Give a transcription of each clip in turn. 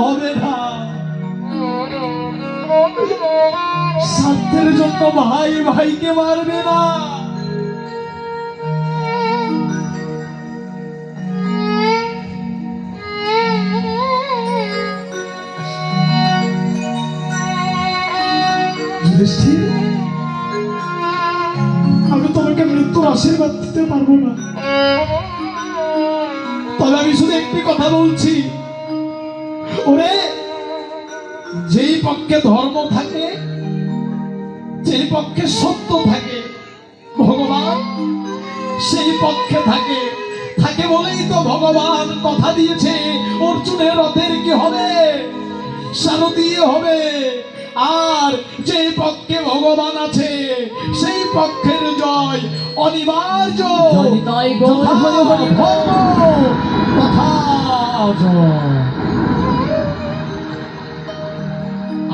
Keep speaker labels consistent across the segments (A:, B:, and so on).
A: হবে জন্য ভাই ভাইকে মারবে না। আমি তোমাকে মৃত্যুর আশীর্বাদ দিতে পারব না। তবে আমি শুধু একটি কথা বলছি ওরে যেই পক্ষে ধর্ম থাকে যেই পক্ষে সত্য থাকে ভগবান সেই পক্ষে থাকে। থাকে বলেই তো ভগবান কথা দিয়েছে অর্জুনের রথের কি হবে? সারথীয় হবে। আর যে পক্ষে ভগবান আছে সেই পক্ষের জয় অনিবার্য।
B: জয়।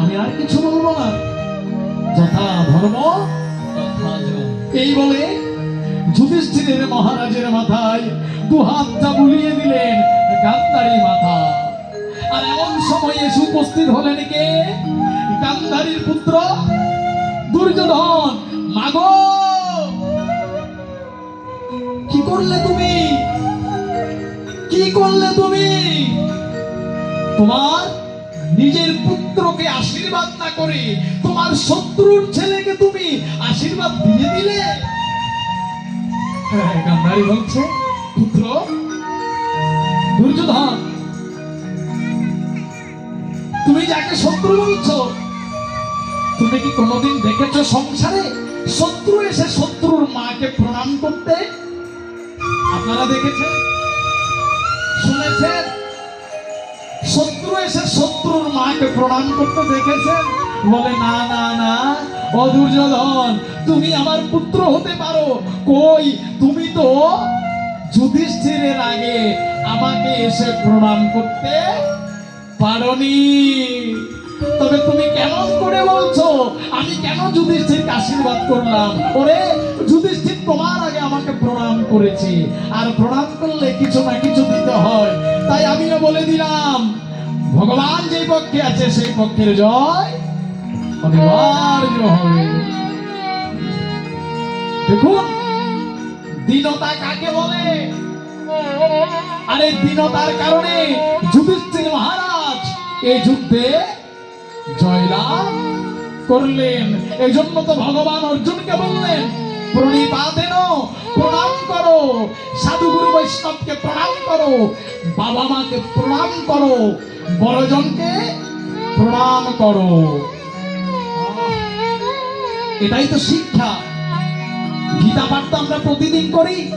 A: আমি আর কিছু বলব না। যথা ধর্ম এই বলে যুধিষ্ঠিরের মহারাজের মাথায় দু হাতটা বুলিয়ে দিলেন গান্ধারী মাথা। আর এমন সময় এসে উপস্থিত হলেন কে? গান্ধারীর পুত্র দুর্যোধন। মাগো! কি করলে তুমি? কি করলে তুমি? তোমার নিজের পুত্রকে আশীর্বাদ না করে তোমার শত্রুর ছেলেকে তুমি আশীর্বাদ দিয়ে দিলে? হ্যাঁ, গান্ধারী বলছে পুত্র দুর্যোধন তুমি যাকে শত্রু বলছো তুমি কি কোনোদিন দেখেছ সংসারে শত্রু এসে শত্রুর মাকে প্রণাম করতে? আপনারা দেখেছেন শুনেছেন? শত্রু এসে শত্রুর মাকে প্রণাম করতে দেখেছেন। বলে, না না না ও দুর্যোধন তুমি আমার পুত্র হতে পারো। কই? তুমি তো যুধিষ্ঠিরের আগে আমাকে এসে প্রণাম করতে পারনি। তবে তুমি কেমন করে বলছো? আমি কেন যুধিষ্ঠিরকে আশীর্বাদ করলাম? ওরে, যুধিষ্ঠির তোমার আগে আমাকে প্রণাম করেছে। আর প্রণাম করলে কিছু না কিছু দিতে হয়। তাই আমিও বলে দিলাম ভগবান যে পক্ষে আছে, সেই পক্ষের জয় অনিবার্য হবে। দেখুন, দীনতা কাকে বলে? আর দীনতার কারণে যুধিষ্ঠির মহারাজ এই যুদ্ধে জয়লাভ করলেন। এই জন্য তো ভগবান অর্জুনকে বললেন প্রণিপাতেন প্রণাম করো। সাধুগুরু বৈষ্ণবকে প্রণাম করো। বাবা মাকে প্রণাম করো। বড়জনকে প্রণাম করো। এটাই তো শিক্ষা। গীতা পাঠ তো আমরা প্রতিদিন করি।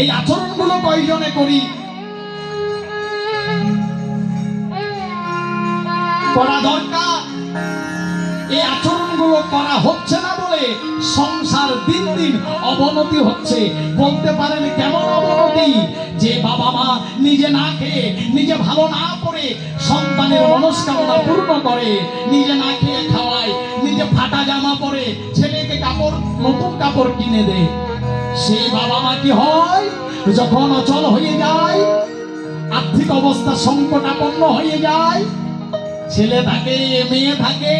A: এই আচরণগুলো কয়জনে করি? করা দরকার। এই আচরণগুলো করা হচ্ছে না বলে সংসার দিন দিন অবনতি হচ্ছে। বলতে পারেন কেমন অবনতি? যে বাবা মা নিজে না খেয়ে, নিজে ভালো না করে সন্তানের মনস্কামনা পূর্ণ করে, নিজে না খেয়ে খাওয়ায়, নিজে ফাটা জামা পরে ছেলেকে কাপড়, নতুন কাপড় কিনে দেয়। সেই বাবা মা কি হয়? যখন অচল হয়ে যায়, আর্থিক অবস্থা সংকটাপন্ন হয়ে যায়, ছেলে থাকে, মেয়ে থাকে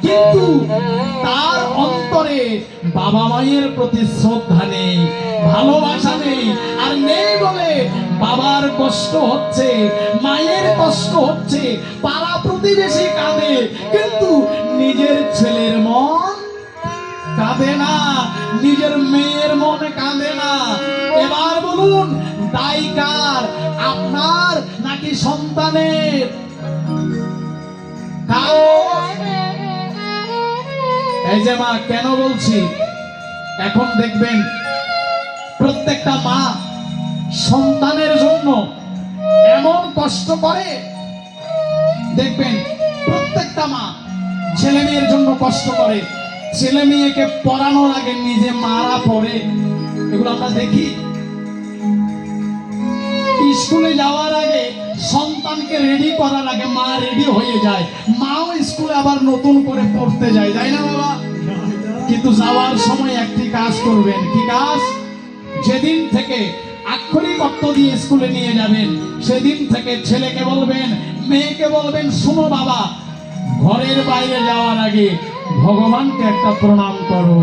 A: কিন্তু তার অন্তরে বাবা মায়ের প্রতি শ্রদ্ধা নেই, ভালোবাসা নেই, আর নেই বলে বাবার কষ্ট হচ্ছে, মায়ের কষ্ট হচ্ছে, পাড়া প্রতিবেশী কাঁদে, কিন্তু নিজের ছেলের মন কাঁদে না, নিজের মেয়ের মন কাঁদে না। এবার বলুন দায়িকার আপনার নাকি সন্তানের? কার? এই যে মা, কেন বলছি? এখন দেখবেন প্রত্যেকটা মা সন্তানের জন্য এমন কষ্ট করে, দেখবেন প্রত্যেকটা মা ছেলে মেয়ের জন্য কষ্ট করে। ছেলে মেয়েকে পড়ানোর আগে নিজে মারা পড়ে। এগুলো আমরা দেখি। স্কুলে যাওয়ার আগে সন্তানকে রেডি করার আগে মা রেডি হয়ে যায়। মাও স্কুলে আবার নতুন করে পড়তে যায়, তাই না বাবা? কিন্তু যাওয়ার সময় একটি কাজ করবেন। কি কাজ? যেদিন থেকে আক্ষরিক অর্থ দিয়ে স্কুলে নিয়ে যাবেন, সেদিন থেকে ছেলেকে বলবেন, মেয়েকে বলবেন, শুনো বাবা, ঘরের বাইরে যাওয়ার আগে ভগবানকে একটা প্রণাম করো।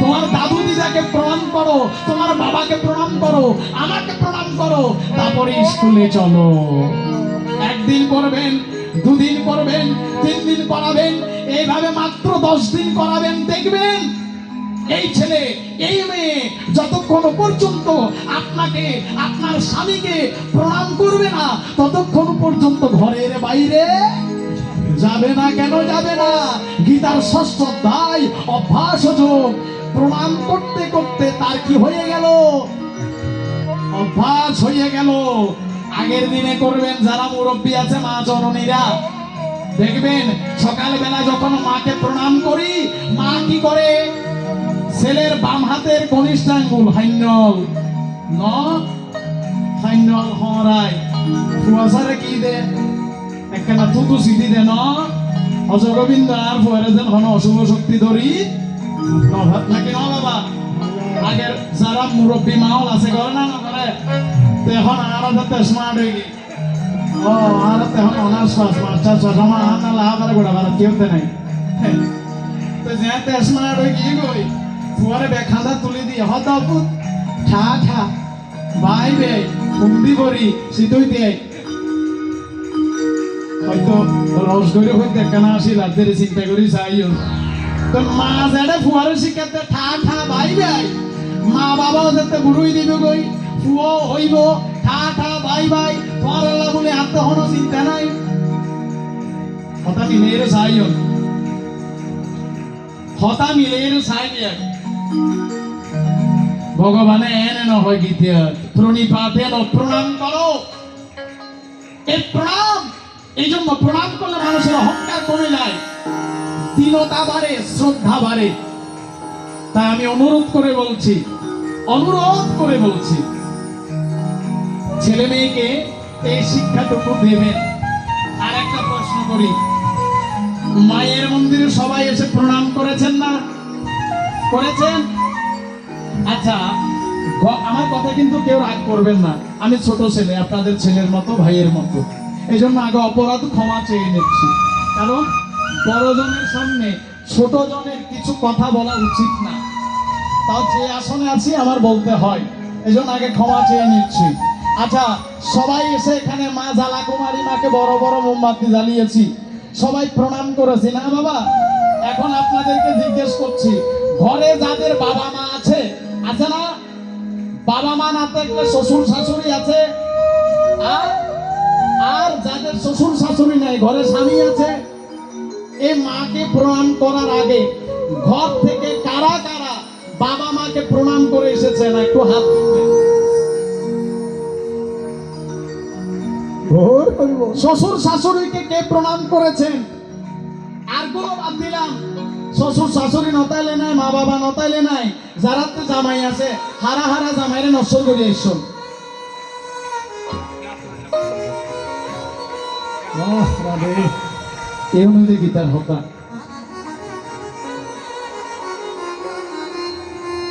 A: তোমার দাদু দিদাকে প্রণাম করো, তোমার বাবাকে প্রণাম করো, আমাকে প্রণাম করো, তারপরে স্কুলে চলো। একদিন করবেন দুদিন করবেন তিন দিন করাবেন এইভাবে মাত্র দশ দিন করাবেন, দেখবেন এই ছেলে, এই মেয়ে যতক্ষণ পর্যন্ত আপনাকে, আপনার স্বামীকে প্রণাম করবে না, ততক্ষণ পর্যন্ত ঘরের বাইরে যাবে না, কেন যাবে না? গীতার ষষ্ঠ অধ্যায়, অভ্যাস যোগ। প্রণাম করতে করতে তার কি হয়ে গেল? অভ্যাস হয়ে গেল। আগের দিনে করবেন, যারা মুরব্বী আছে, মা জননীরা। দেখবেন, সকালবেলা যখন মাকে প্রণাম করি, মা কি করে? ছেলের বাম হাতের কনিষ্ঠ আঙ্গুল, হাইনল। ন, হাইনল হরাই ফুয়াশারে কি দে? একখানা থুতু সিটি দে, ন। অজগোবিন্দ আর ফুয়ারে যেন হন অশুভ শক্তি ধরি। নাকি? ন বাবা। আগের যারা মুরব্বী মাহল আছে করে না করে তো এখন আর যাতে স্মার্ট হয়ে গিয়ে ও আর তখন অনার্স পাস মাস্টার পাস আমার আর না লাভ আর গোড়া ভাড়া কেউ তো নাই। তো যেতে স্মার্ট হয়ে গিয়ে গই ফুয়ারে বেখান্দা তুলি দিয়ে হত পুত ঠা ঠা, বাই বে ফুন্দি বরি সিতুই দিয়ে হয়তো রস করে হইতে কেন আসি রাতের চিন্তা করি চাইও তো মা যারা ফুয়ারে শিখাতে ঠা ঠা ভাই ভাই মা বাবাও যাতে বুড়ুই দিবে গই হইব। ঠা ভাই ভাই পড়ালা বলে কোনো চিন্তা নাই। কথা ভগবানে এনে নহয় গীতিয়া প্রণিপাতে প্রণাম করো। এই প্রণাম। এই জন্য প্রণাম করলে মানুষের অহংকার কমে যায়। দীনতা বাড়ে, শ্রদ্ধা বাড়ে। তাই আমি অনুরোধ করে বলছি। অনুরোধ করে বলছি। ছেলে মেয়েকে এই শিক্ষাটুকু দেবেন। আর একটা প্রশ্ন করি। মায়ের মন্দিরে সবাই এসে প্রণাম করেছেন না? করেছেন? আচ্ছা আমার কথা কিন্তু কেউ রাগ করবেন না। আমি ছোট ছেলে, আপনাদের ছেলের মতো, ভাইয়ের মতো। এই জন্য আগে অপরাধ ক্ষমা চেয়ে নিচ্ছি। কারণ বড়জনের সামনে ছোট জনের কিছু কথা বলা উচিত না। তাও যে আসনে আছি, আমার বলতে হয়। এই জন্য আগে ক্ষমা চেয়ে নিচ্ছি। আচ্ছা সবাই এসে এখানে মা জ্বালা কুমারী মাকে বড় বড় মোমবাতি জ্বালিয়েছি। সবাই প্রণাম করেছি। না বাবা, এখন আপনাদেরকে জিজ্ঞেস করছি, ঘরে যাদের বাবা মা আছে আছে না? বাবা মা না থাকলে শ্বশুর শাশুড়ি আছে? আর আর যাদের শ্বশুর শাশুড়ি নাই, ঘরে স্বামী আছে? এই মাকে প্রণাম করার আগে ঘর থেকে কারা কারা বাবা মাকে প্রণাম করে এসেছেন? একটু হাত তুলবেন। শ্বশুর শাশুড়িকে কে প্রণাম করেছেন? আরগুলো বাদ দিলাম। শ্বশুর শাশুড়ি নতাইলে নাই মা বাবা নতাইলে নাই। যারা তো জামাই আছে হারা হারা জামাইরে নষ্ট করে এসো এই অনুযায়ী গীতার হতা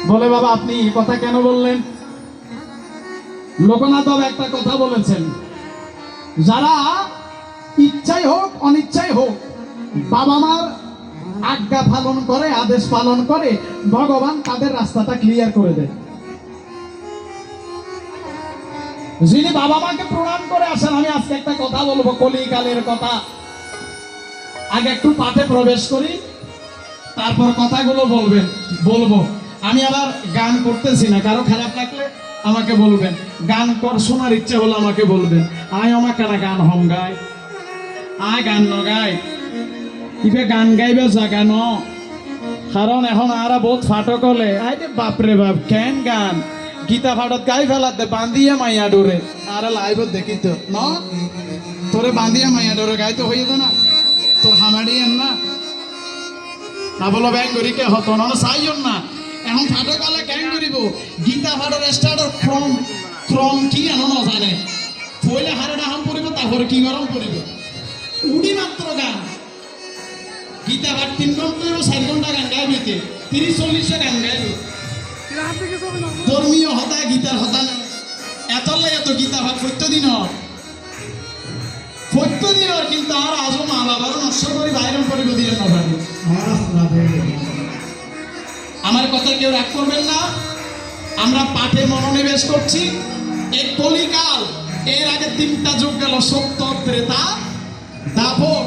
A: বলে বাবা আপনি এই কথা কেন বললেন? লোকনাথ বাবা একটা কথা বলেছেন। যারা ইচ্ছাই হোক, অনিচ্ছাই হোক বাবা মার আজ্ঞা পালন করে, আদেশ পালন করে, ভগবান তাদের রাস্তাটা ক্লিয়ার করে দেয়। যিনি বাবা মাকে প্রণাম করে আসেন, আমি আজকে একটা কথা বলব, কলিকালের কথা। আগে একটু পাঠে প্রবেশ করি, তারপর কথাগুলো বলবেন, বলব। আমি আবার গান করতেছি না, কারও খারাপ লাগলে আমাকে বলবেন। গান কর, শোনার ইচ্ছে হলে আমাকে বলবেন। আয় আমাকে না গান হম গায়। আয় গান ন গায়। ইবে গান গাইবে জাগা ন কারণ এখন আরা বহুত ফাটক হলে। আই দে বাপরে বাপ, কেন গান? গীতা ফাটত গাই ফেলাতে, বান্ধিয়ে মাইয়া ডোরে। আরে লাইভত দেখি তো। ন? তোরে বান্ধিয়ে মাইয়া ডোরে, গাই তো হইয়ে না। তোর হামাড়ি না? বলো ব্যাং করি কে হতো না চাইজন না? এখন ফাটক হলে কেন করিব গীতা ফাটর স্টার্টর ক্রম ক্রম কি এনো ন জানে পইলে হারে ডাহাম পড়িব তারপরে কি গরম পড়িব উডি মাত্র গান। গীতা ভাট তিন ঘণ্টা চার ঘণ্টা গান গাইবে তিরিশ চল্লিশটা গান গাইবে ধর্মীয় হতা গীতার হতা না এত লাগে তো গীতা ভাগ সত্য দিন সত্য দিন কিন্তু আর আজও মা বাবারও নষ্ট করি বাইরন করিব দিয়ে নভাবে। আমার কথা কেউ রাগ করবেন না। আমরা পাঠে মনোনিবেশ করছি। এই কলিকাল, এর আগে তিনটা যুগ গেল সত্য ত্রেতা দাপর।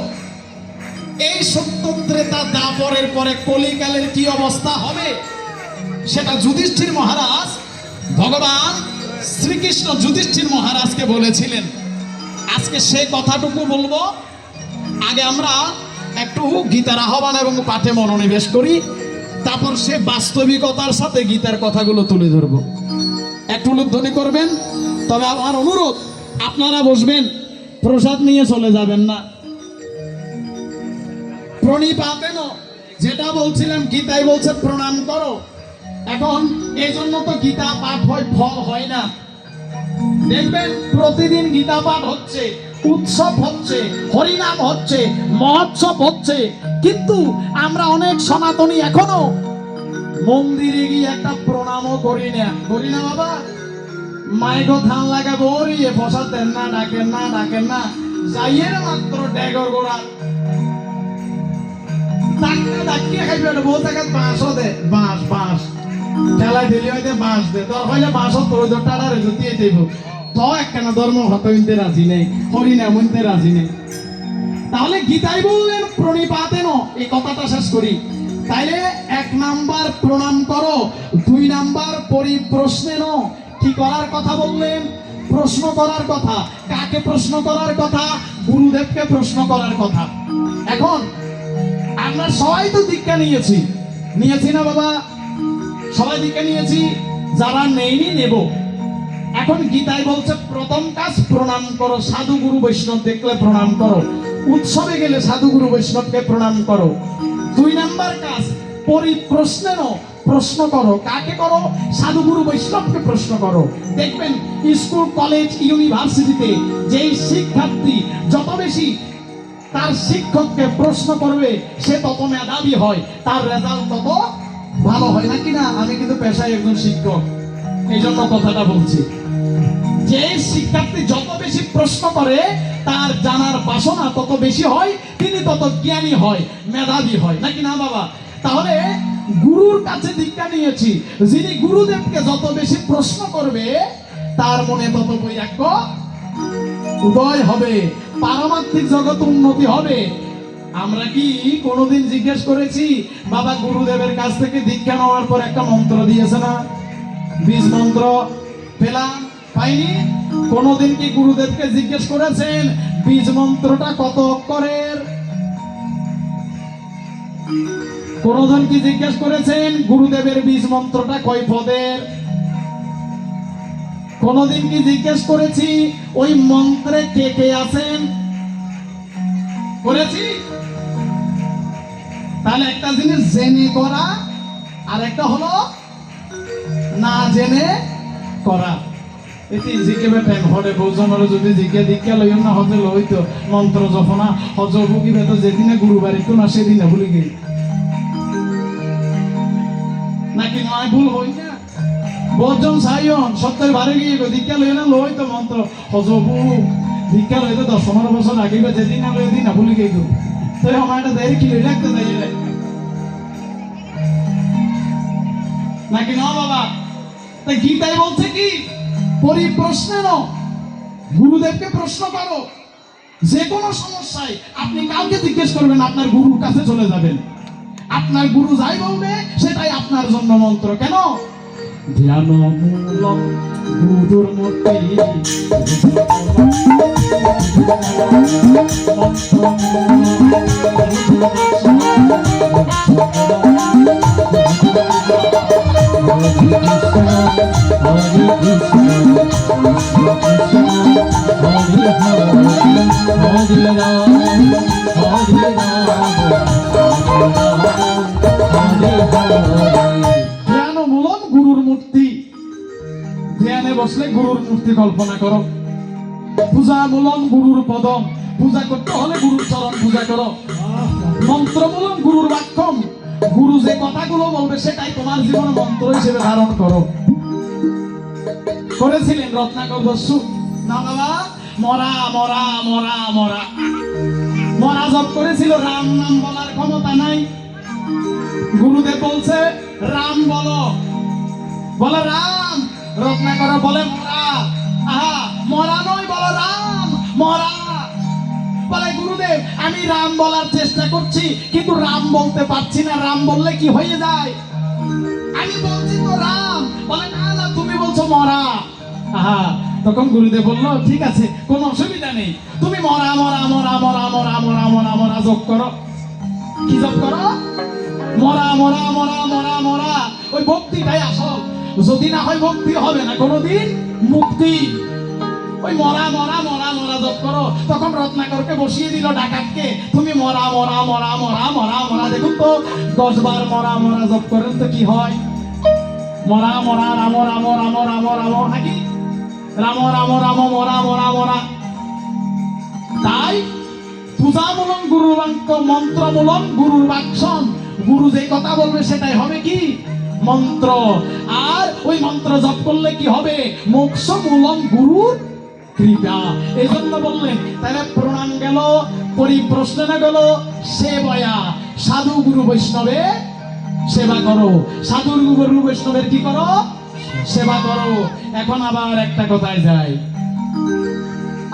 A: এই সত্য ত্রেতা দাপরের পরে কলিকালের কি অবস্থা হবে সেটা যুধিষ্ঠির মহারাজ, ভগবান শ্রীকৃষ্ণ যুধিষ্ঠির মহারাজকে বলেছিলেন। আজকে সে কথাটুকু বলব। আগে আমরা একটু গীতার আহ্বান এবং পাঠে মনোনিবেশ করি। তারপর সে বাস্তবিকতার সাথে গীতার কথাগুলো তুলে ধরব। একটু উল্লেখধ্বনি করবেন? তবে আমার অনুরোধ, আপনারা বসবেন, প্রসাদ নিয়ে চলে যাবেন না। প্রণিপাতেন যেটা বলছিলাম, গীতায় বলছে প্রণাম করো। এখন এই জন্য তো গীতা পাঠ হয়, ফল হয় না। দেখবেন, প্রতিদিন গীতা পাঠ হচ্ছে, উৎসব হচ্ছে, হরিনাম হচ্ছে, মহোৎসব হচ্ছে। কিন্তু আমরা অনেক সনাতনী এখনও। মন্দিরে গিয়ে একটা প্রণামও করি না। করি না বাবা? মাইকো ধান লাগাবো ওরিয়ে ফসল দেন না, ডাকেন না ডাকেন না। যাইয়ের মাত্র ড্যাগর গোড়া। ধর্ম হত রাজি নেই হরিনাম হইতে রাজি নেই। তাহলে গীতাই বললেন প্রণিপাতেন এই কথাটা শেষ করি। তাইলে এক নাম্বার প্রণাম করো, দুই নাম্বার পরিপ্রশ্নেন কি করার কথা বললেন? প্রশ্ন করার কথা। কাকে প্রশ্ন করার কথা? গুরুদেবকে প্রশ্ন করার কথা। এখন, আমরা সবাই তো দীক্ষা নিয়েছি। নিয়েছি না বাবা? সবাই দীক্ষা নিয়েছি? যারা নেইনি নেব। এখন গীতায় বলছে, প্রথম কাজ প্রণাম করো সাধু গুরু বৈষ্ণব দেখলে প্রণাম করো। উৎসবে গেলে সাধু গুরু বৈষ্ণবকে প্রণাম করো। দুই নাম্বার কাজ পরিপ্রশ্নেন প্রশ্ন করো। কাকে করো? সাধু গুরু বৈষ্ণবকে প্রশ্ন করো। দেখবেন, স্কুল, কলেজ, ইউনিভার্সিটিতে যেই শিক্ষার্থী যত বেশি তার শিক্ষককে প্রশ্ন করবে, সে তত মেধাবী হয়। তার রেজাল্ট তত ভালো হয় না? আমি কিন্তু পেশায় একজন শিক্ষক। এই জন্য কথাটা বলছি, যে শিক্ষার্থী যত বেশি প্রশ্ন করে, তার জানার বাসনা তত বেশি হয়, তিনি তত জ্ঞানী হয়, মেধাবী হয়। নাকি না বাবা? তাহলে গুরুর কাছে দীক্ষা নিয়েছি। যিনি গুরুদেবকে যত বেশি প্রশ্ন করবে, তার মনে তত বৈরাগ্য উদয় হবে, পারমাত্মিক জগৎ উন্নতি হবে। আমরা কি কোনোদিন জিজ্ঞেস করেছি, বাবা, গুরুদেবের কাছ থেকে দীক্ষা নেওয়ার পর একটা মন্ত্র দিয়েছে না? বীজ মন্ত্র পেলাম পাইনি। কোনোদিন কি গুরুদেবকে জিজ্ঞেস করেছেন, বীজ মন্ত্রটা কত অক্ষরের? কোনজন কি জিজ্ঞেস করেছেন, গুরুদেবের বীজ মন্ত্রটা কয় পদের? কোনদিন কি জিজ্ঞেস করেছি, ওই মন্ত্রে কে কে আছেন? করেছি। তাহলে একটা জিনিস জেনে করা, আর একটা হলো না জেনে করা। এটি জিকে বেটেন হরে বৌজনের যদি জিকে দীক্ষা লইম না, হজে লইতো। মন্ত্র জপনা, হজ বুকিবে তো যেদিনে গুরু বাড়িতো না, সেদিনে ভুলি গেই। নাকি নয় ভুল হই না? বজন সাইয়ন সত্যের বারে গিয়ে দীক্ষা লই না লই মন্ত্র। হজবু দীক্ষা লইতে দশ পনেরো বছর আগে বা যেদিন না লই দিন ভুলি গেই তো আমার দেরি কি রাখতে নাকি না বাবা? তাই গীতাই বলছে কি? পরিপ্রশ্ন গুরুদেবকে প্রশ্ন করো। যে কোনো সমস্যায় আপনি কাউকে জিজ্ঞেস করবেন, আপনার গুরুর কাছে চলে যাবেন। আপনার গুরু যাই বলবে, সেটাই আপনার জন্য মন্ত্র। কেন? ধ্যান মূলম গুরুর মূর্তি ধ্যান মূলম গুরুর মূর্তি। ধ্যানে বসলে গুরুর মূর্তি কল্পনা করো। পূজা মূলম গুরুর পদম। পূজা করতে হলে গুরুর চরণ পূজা করো। মন্ত্রমূলক গুরুর বাক্যম গুরু যে কথাগুলো বলবে, সেটাই তোমার জীবনে মন্ত্র হিসেবে ধারণ করো। করেছিলেন রত্নাকর দস্যু না বাবা, মরা মরা মরা মরা। মরা জপ করেছিল, রাম নাম বলার ক্ষমতা নাই। গুরুদেব বলছে, রাম বলো। বলো রাম। রত্নাকর বলে, মরা। আহা, মরা নয়, বলো রাম। মরা বলে গুরুদেব আমি রাম বলার চেষ্টা করছি কিন্তু রাম বলতে পারছি না রাম বললে কি হয়ে যায় আমি বলছি তো রাম বলে না না তুমি বলছো মরা আহা তখন গুরুদেব বলল ঠিক আছে কোনো অসুবিধা নেই তুমি মরা মরা মরা মরা মরা মরা মরা মরা যোগ করো কি যোগ করো মরা মরা মরা মরা মরা ওই ভক্তিটাই আসল যদি না হয় ভক্তি হবে না কোনোদিন মুক্তি ওই মরা মরা মরা মরা যোগ করো। তখন রত্নাকরকে বসিয়ে দিল ডাকাতকে। তুমি মরা মরা মরা মরা মরা মরা দেখুন তো দশ বার মরা মরা যোগ করেন তো কি হয়? মরা মরা, রাম রাম রাম রাম রাম, নাকি? রাম রাম রাম, মরা মরা মরা। তাই পূজা পূজামূলম গুরুর বাক্য মন্ত্রমূলম গুরুর বাক্সন গুরু যে কথা বলবে সেটাই হবে কি? মন্ত্র। আর ওই মন্ত্র জপ করলে কি হবে? মোক্ষ মূলম গুরুর কৃপা এই জন্য বললেন তাহলে প্রণাম গেল, পরিপ্রশ্ন না গেল, সেবয়া। সাধু গুরু বৈষ্ণবে, সেবা করো। সাধুর গুরু বৈষ্ণবের কি করো? সেবা করো। এখন আবার একটা কথায় যায়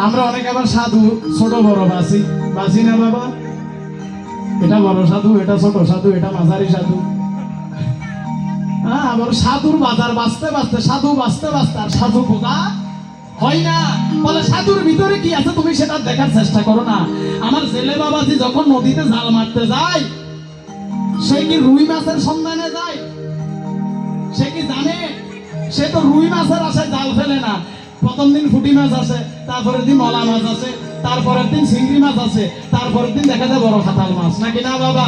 A: আমরা অনেক আবার সাধু, ছোট বড় বাসি। বাসি না বাবা? এটা বড় সাধু, এটা ছোট সাধু, এটা মাঝারি সাধু। হ্যাঁ আবার সাধুর বাজার বাঁচতে বাঁচতে, সাধু বাঁচতে বাঁচতে আর সাধু বোঝা হয় না। বলে, সাধুর ভিতরে কি আছে? তুমি সেটা দেখার চেষ্টা করো না। আমার ছেলে যখন নদীতে জাল মারতে যায়, সে কি রুই মাছের সন্ধানে যায়? সে কি জানে? সে তো রুই মাছের আশায় জাল ফেলে না। প্রথম দিন ফুটি মাছ আছে তারপরের দিন মলা মাছ আছে তারপরের দিন চিংড়ি মাছ আছে তারপরের দিন দেখা যায় বড় খাতাল মাছ। নাকি না বাবা?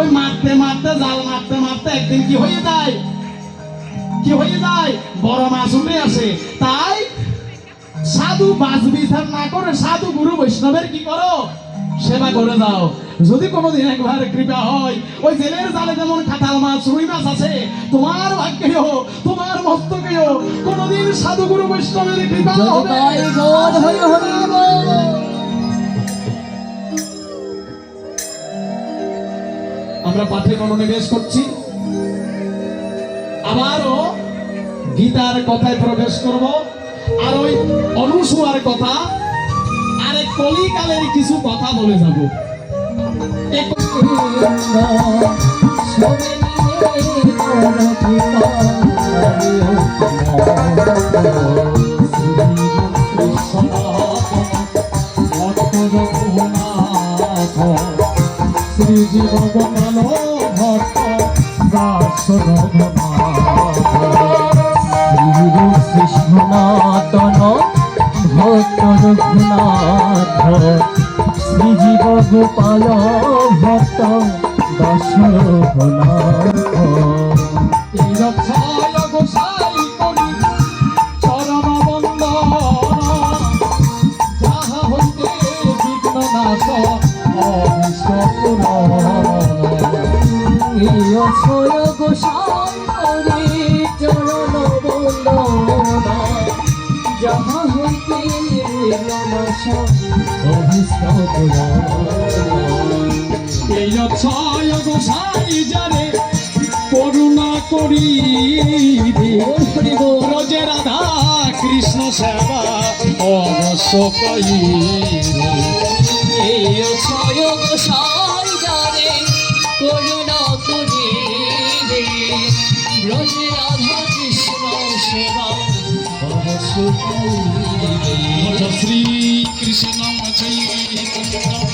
A: ওই মারতে মারতে, জাল মারতে মারতে একদিন কি হয়ে যায়? কি হয়ে যায়? বড় মাছ উঠে আসে। তাই সাধু বাজ বিচার না করে সাধু গুরু বৈষ্ণবের কি করো? সেবা করে দাও যদি কোনোদিন একবার কৃপা হয় ওই জেলের জালে যেমন কাঁঠাল মাছ রুই মাছ আছে তোমার ভাগ্যেও তোমার মস্তকেও কোনোদিন সাধু গুরু বৈষ্ণবের কৃপা। আমরা পাঠে মনোনিবেশ করছি। আবারও গীতার কথায় প্রবেশ করব। আর ওই অনুসুয়ার কথা আর কলিকালের কিছু কথা বলে যাব।
C: শ্রী ভক্ত দাস কৃষ্ণনাতন ভক্ত রঘুনাথ শ্রীজীব গোপাল ভক্ত
B: দশরঘুনাথ নমস
C: অভিষ্ট
A: এই অক্ষয় গোসাই জানে, করুণা করি রোজে রাধা কৃষ্ণ সেবা অবশ্য পাইবে।
B: এই অক্ষয় গোসাই জানে, করুণা করি রে ব্রজ রাধা কৃষ্ণ সেবা
A: શ્રી કૃષ્ણ જય